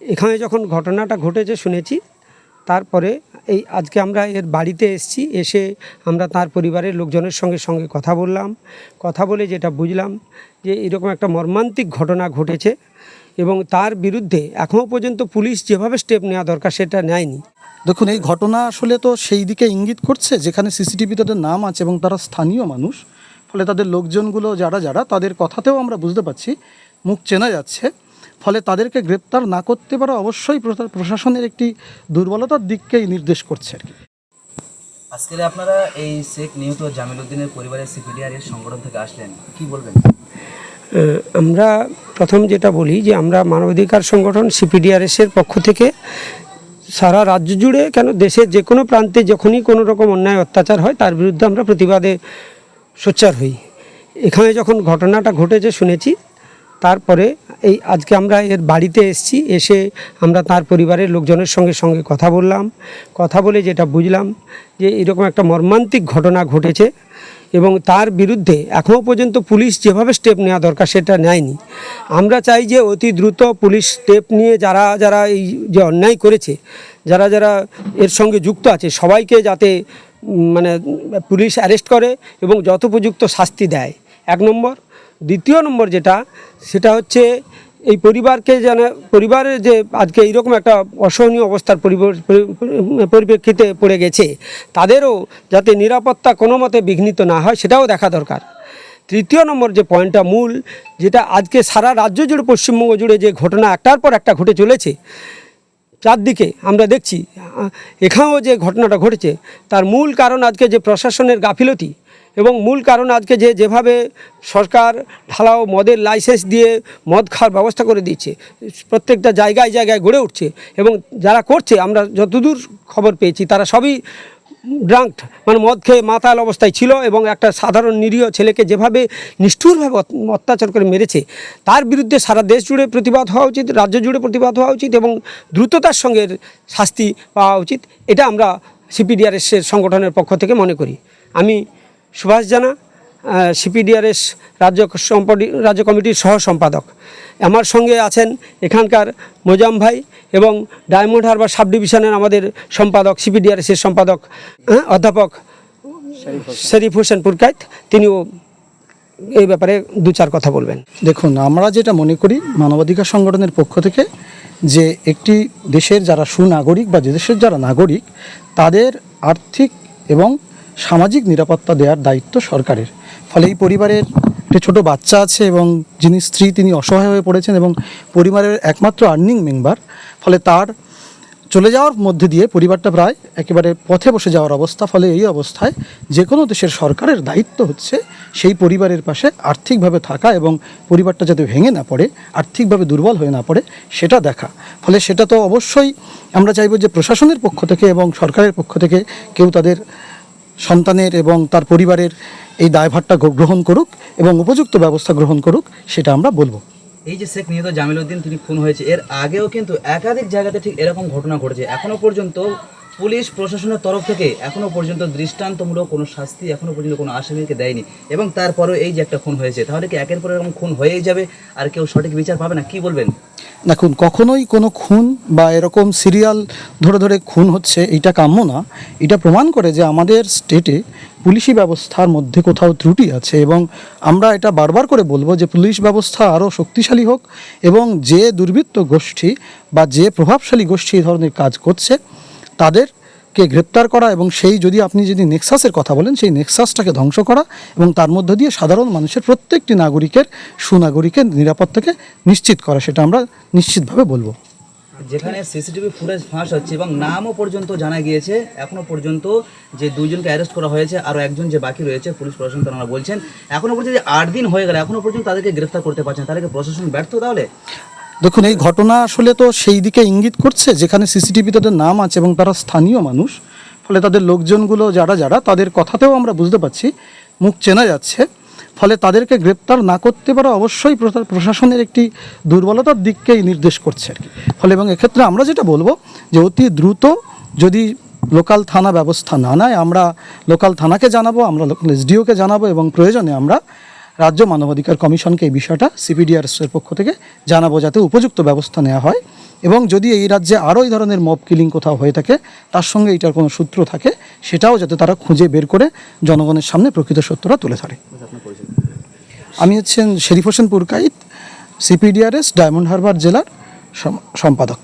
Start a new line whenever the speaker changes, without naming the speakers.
এখানে যখন ঘটনাটা ঘটেছে শুনেছি, তারপরে এই আজকে আমরা এর বাড়িতে এসেছি, এসে আমরা তার পরিবারের লোকজনের সঙ্গে সঙ্গে কথা বললাম। কথা বলে যেটা বুঝলাম যে এরকম একটা মর্মান্তিক ঘটনা ঘটেছে এবং তার বিরুদ্ধে এখনও পর্যন্ত পুলিশ যেভাবে স্টেপ নেওয়া দরকার সেটা নেয়নি।
দেখুন, এই ঘটনা আসলে তো সেই দিকে ইঙ্গিত করছে, যেখানে সিসিটিভি তাদের নাম আছে এবং তারা স্থানীয় মানুষ। ফলে তাদের লোকজনগুলো যারা যারা, তাদের কথাতেও আমরা বুঝতে পারছি, মুখ চেনা যাচ্ছে। ফলে তাদেরকে গ্রেপ্তার না করতে পারা অবশ্যই প্রশা- প্রশাসনের একটি দুর্বলতার দিককেই নির্দেশ করছে আর কি।
আজকে আপনারা এই শেখ নিহত জামিল উদ্দিনের পরিবারের সিপিডিআর এর সংগঠন থেকে আসলেন কি বলবেন?
আমরা প্রথম যেটা বলি যে আমরা মানবাধিকার সংগঠন সিপিডিআরএসের পক্ষ থেকে সারা রাজ্য জুড়ে কেন দেশের যে কোনো প্রান্তে যখনই কোনো রকম অন্যায় অত্যাচার হয় তার বিরুদ্ধে আমরা প্রতিবাদে সোচ্চার হই। এখানে যখন ঘটনাটা ঘটেছে শুনেছি তারপরে এই আজকে আমরা এর বাড়িতে এসেছি, এসে আমরা তার পরিবারের লোকজনের সঙ্গে সঙ্গে কথা বললাম। কথা বলে যেটা বুঝলাম যে এরকম একটা মর্মান্তিক ঘটনা ঘটেছে এবং তার বিরুদ্ধে এখনও পর্যন্ত পুলিশ যেভাবে স্টেপ নেওয়া দরকার সেটা নেয়নি। আমরা চাই যে অতি দ্রুত পুলিশ স্টেপ নিয়ে যারা যারা এই যে অন্যায় করেছে, যারা যারা এর সঙ্গে যুক্ত আছে, সবাইকে যাতে মানে পুলিশ অ্যারেস্ট করে এবং যথোপযুক্ত শাস্তি দেয়। এক নম্বর। দ্বিতীয় নম্বর যেটা, সেটা হচ্ছে এই পরিবারকে যেন, পরিবারের যে আজকে এইরকম একটা অসহনীয় অবস্থার পরি- পরিপ্রেক্ষিতে পড়ে গেছে, তাদেরও যাতে নিরাপত্তা কোনো মতে বিঘ্নিত না হয়, সেটাও দেখা দরকার। তৃতীয় নম্বর যে পয়েন্টটা মূল, যেটা আজকে সারা রাজ্য জুড়ে, পশ্চিমবঙ্গ জুড়ে যে ঘটনা একটার পর একটা ঘটে চলেছে, চারদিকে আমরা দেখছি এখানেও যে ঘটনাটা ঘটেছে, তার মূল কারণ আজকে যে প্রশাসনের গাফিলতি এবং মূল কারণ আজকে যে যেভাবে সরকার ঢালাও মদের লাইসেন্স দিয়ে মদ খাওয়ার ব্যবস্থা করে দিচ্ছে, প্রত্যেকটা জায়গায় জায়গায় গড়ে উঠছে এবং যারা করছে, আমরা যতদূর খবর পেয়েছি, তারা সবই ড্রাঙ্কড মানে মদ খেয়ে মাতাল অবস্থায় ছিল এবং একটা সাধারণ নিরীহ ছেলেকে যেভাবে নিষ্ঠুরভাবে অত্যাচার করে মেরেছে, তার বিরুদ্ধে সারা দেশ জুড়ে প্রতিবাদ হওয়া উচিত, রাজ্য জুড়ে প্রতিবাদ হওয়া উচিত এবং দ্রুততার সঙ্গে শাস্তি পাওয়া উচিত, এটা আমরা সিপিডিআরএসের সংগঠনের পক্ষ থেকে মনে করি। আমি সুভাষ জানা সিপিডিআরএস রাজ্য রাজ্য কমিটির সহ সম্পাদক। আমার সঙ্গে আছেন এখানকার মোজাম ভাই এবং ডায়মন্ড হারবার সাব ডিভিশনের আমাদের সম্পাদক সিপিডিআরএসের সম্পাদক হ্যাঁ, অধ্যাপক শরীফ হোসেন পুরকাইত। তিনিও এই ব্যাপারে দু চার কথা বলবেন।
দেখুন আমরা যেটা মনে করি মানবাধিকার সংগঠনের পক্ষ থেকে যে একটি দেশের যারা সুনাগরিক বা যে দেশের যারা নাগরিক তাদের আর্থিক এবং সামাজিক নিরাপত্তা দেওয়ার দায়িত্ব সরকারের। ফলে এই পরিবারের একটি ছোট বাচ্চা আছে এবং যিনি স্ত্রী, তিনি অসহায় হয়ে পড়েছেন এবং পরিবারের একমাত্র আর্নিং মেম্বার ফলে তার চলে যাওয়ার মধ্যে দিয়ে পরিবারটা প্রায় একেবারে পথে বসে যাওয়ার অবস্থা। ফলে এই অবস্থায় যে কোনো দেশের সরকারের দায়িত্ব হচ্ছে সেই পরিবারের পাশে আর্থিকভাবে থাকা এবং পরিবারটা যাতে ভেঙে না পড়ে, আর্থিকভাবে দুর্বল হয়ে না পড়ে, সেটা দেখা। ফলে সেটা তো অবশ্যই আমরা চাইব যে প্রশাসনের পক্ষ থেকে এবং সরকারের পক্ষ থেকে কেউ তাদের সন্তানের এবং তার পরিবারের এই দায়ভারটা গ্রহণ করুক এবং উপযুক্ত ব্যবস্থা গ্রহণ করুক, সেটা আমরা বলব।
এই যে শেখ নিহত জামিল উদ্দিন তিনি খুন হয়েছে, এর আগেও কিন্তু একাধিক জায়গাতে ঠিক এরকম ঘটনা ঘটেছে। এখনও পর্যন্ত পুলিশ প্রশাসনের তরফ থেকে এখনও পর্যন্ত দৃষ্টান্তমূলক কোনো শাস্তি এখনও পর্যন্ত কোনো আসামিকে দেয়নি এবং তারপরেও এই যে একটা খুন হয়েছে, তাহলে কি একের পর এরকম খুন হয়েই যাবে? আর কেউ সঠিক বিচার পাবে না? কি বলবেন?
দেখুন, কখনোই কোনো খুন বা এরকম সিরিয়াল ধরে ধরে খুন হচ্ছে, এটা কাম্য না। এটা প্রমাণ করে যে আমাদের স্টেটে পুলিশি ব্যবস্থার মধ্যে কোথাও ত্রুটি আছে এবং আমরা এটা বারবার করে বলব যে পুলিশ ব্যবস্থা আরও শক্তিশালী হোক এবং যে দুর্বৃত্ত গোষ্ঠী বা যে প্রভাবশালী গোষ্ঠী এই ধরনের কাজ করছে তাদেরকে গ্রেপ্তার করা এবং সেই যদি আপনি যদি নেক্সাসের কথা বলেন, সেই নেক্সাসটাকে ধ্বংস করা এবং তার মধ্য দিয়ে সাধারণ মানুষের প্রত্যেকটি নাগরিকের সুনাগরিকের নিরাপত্তাকে নিশ্চিত করা, সেটা আমরা নিশ্চিতভাবে বলব।
যেখানে সিসিটিভি ফুটেজ ফাঁস হচ্ছে এবং নামও পর্যন্ত জানা গিয়েছে এখনও পর্যন্ত যে দুইজনকে অ্যারেস্ট করা হয়েছে, আরও একজন যে বাকি রয়েছে, পুলিশ প্রশাসন তারা বলছেন এখনও পর্যন্ত আট দিন হয়ে গেল এখনও পর্যন্ত তাদেরকে গ্রেফতার করতে পারছেন তাদেরকে প্রশাসন ব্যর্থ তাহলে?
দেখুন, এই ঘটনা আসলে তো সেই দিকে ইঙ্গিত করছে, যেখানে সিসিটিভি তাদের নাম আছে এবং তারা স্থানীয় মানুষ। ফলে তাদের লোকজনগুলো যারা যারা, তাদের কথাতেও আমরা বুঝতে পারছি, মুখ চেনা যাচ্ছে। ফলে তাদেরকে গ্রেপ্তার না করতে পারা অবশ্যই প্রশা- প্রশাসনের একটি দুর্বলতার দিককেই নির্দেশ করছে আর কি। ফলে এবং এক্ষেত্রে আমরা যেটা বলব, যে অতি দ্রুত যদি লোকাল থানা ব্যবস্থা না নেয়, আমরা লোকাল থানাকে জানাব, আমরা লোকাল এসডিওকে জানাব এবং প্রয়োজনে আমরা রাজ্য মানবাধিকার কমিশনকে এই বিষয়টা সিপিডিআরএস এর পক্ষ থেকে জানাব যাতে উপযুক্ত ব্যবস্থা নেওয়া হয়। এবং যদি এই রাজ্যে আরও এই ধরনের মব কিলিং কোথাও হয়ে থাকে, তার সঙ্গে এটার কোনো সূত্র থাকে, সেটাও যাতে তারা খুঁজে বের করে জনগণের সামনে প্রকৃত সত্যটা তুলে ধরে। আমি হচ্ছেন শেরিফ হোসেন পুরকাইত, সিপিডিআরএস, ডায়মন্ড হারবার জেলার সম্পাদক।